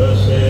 the same.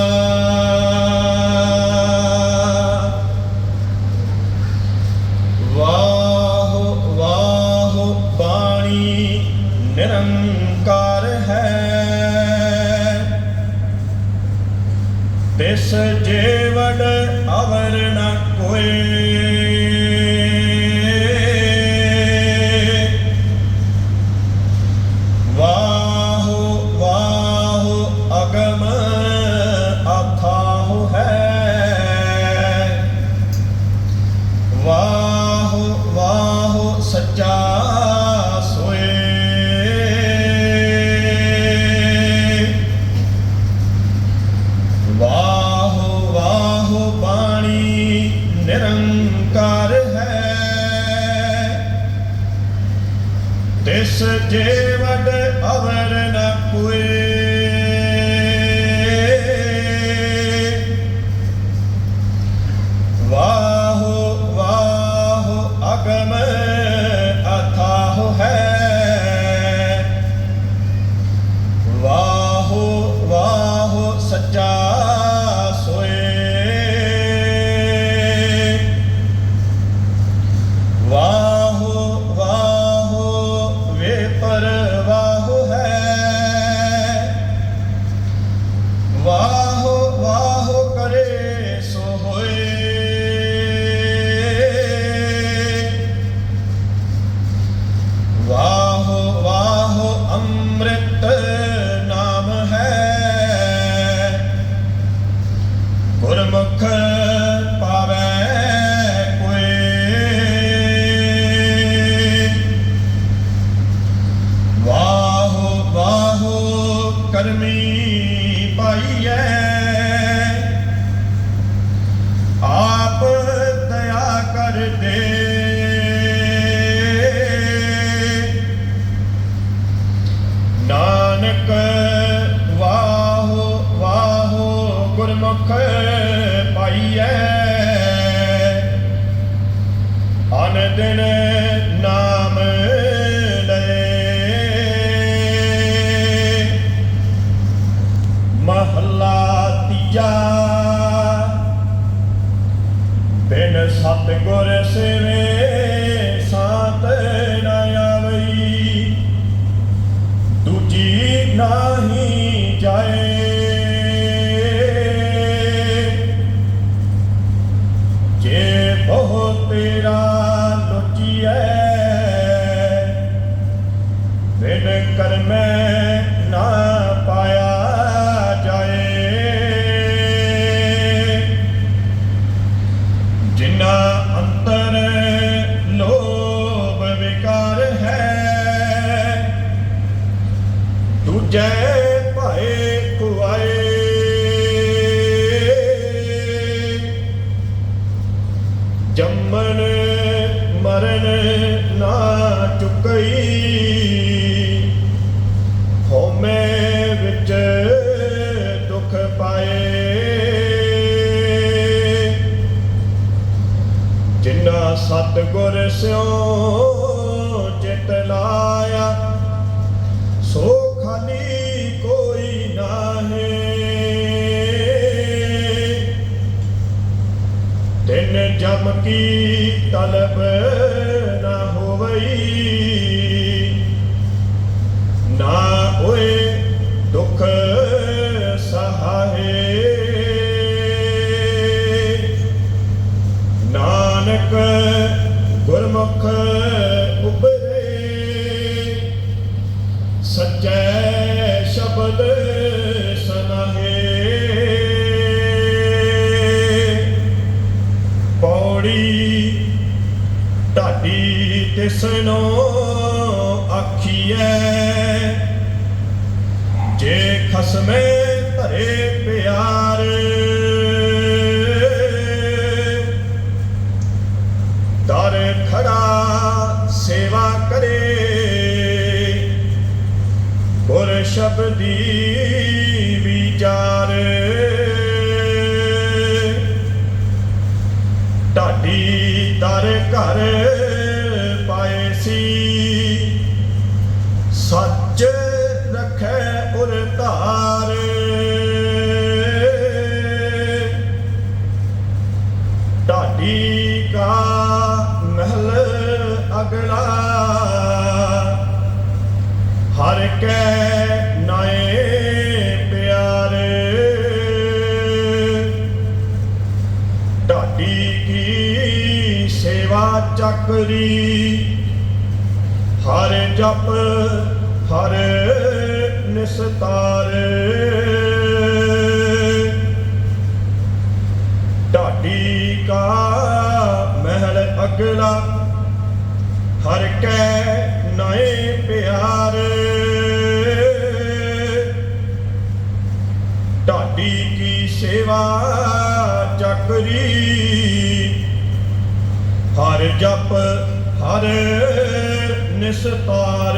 ਇਸ ਜੇਵੜ ਅਵਰ ਨ ਕੋਏ ਦਿਨ ਨਾਮ ਲੈ। ਮਹਲਾ ਤੀਜਾ। ਬਿਨ ਸਤ ਗੁਰ ਸੇਵੇ ਨਾ ਆਵਈ। ਦੂਜੀ ਨਾਹੀ ਜਾਏ। ਜੇ ਬਹੁ ਤੇਰਾ ਕੀਐ ਨਾ ਪਾਇਆ ਜਾਏ। ਜਿਨ੍ਹਾਂ ਅੰਤਰ ਲੋਭ ਵਿਕਾਰ ਹੈ ਦੂਜੇ ਚੁੱਕਈ। ਹੋਮੇ ਵਿੱਚ ਦੁੱਖ ਪਾਏ। ਜਿਨ੍ਹਾਂ ਸਤ ਗੁਰ ਸਿਓ ਲਾਇਆ, ਸੋ ਖਾਲੀ ਕੋਈ ਨਾਹੀ। ਤਿੰਨ ਤਲਬ ਨਾ ਹੋਵਈ ਨਾ ਹੋਏ ਦੁਖ ਸਹਾਏ। ਨਾਨਕ ਗੁਰਮੁਖ ਖਸਮੇ ਭਰੇ ਪਿਆਰ। ਦਰ ਖੜਾ ਸੇਵਾ ਕਰੇ। ਗੁਰ ਸ਼ਬਦੀ ਵਿਚਾਰ। ਢਾਡੀ ਦਰ ਘਰ ਪਾਏ ਸੀ। ਧਾਰ। ਢਾਡੀ ਕਾ ਮਹਿਲ ਅਗਲਾ। ਹਰ ਕੈ ਨਾਏ ਪਿਆਰੇ। ਢਾਡੀ ਕੀ ਸੇਵਾ ਚੱਕਰੀ। ਹਰ ਜਪ ਹਰ ਨਿਸਤਾਰ। ਢਾਡੀ ਕਾ ਮਹਿਲ ਅਗਲਾ, ਹਰ ਕੈ ਨਏ ਪਿਆਰ। ਢਾਡੀ ਕੀ ਸੇਵਾ ਚੱਕਰੀ ਹਰ ਜਪ ਹਰ ਨਿਸਤਾਰ।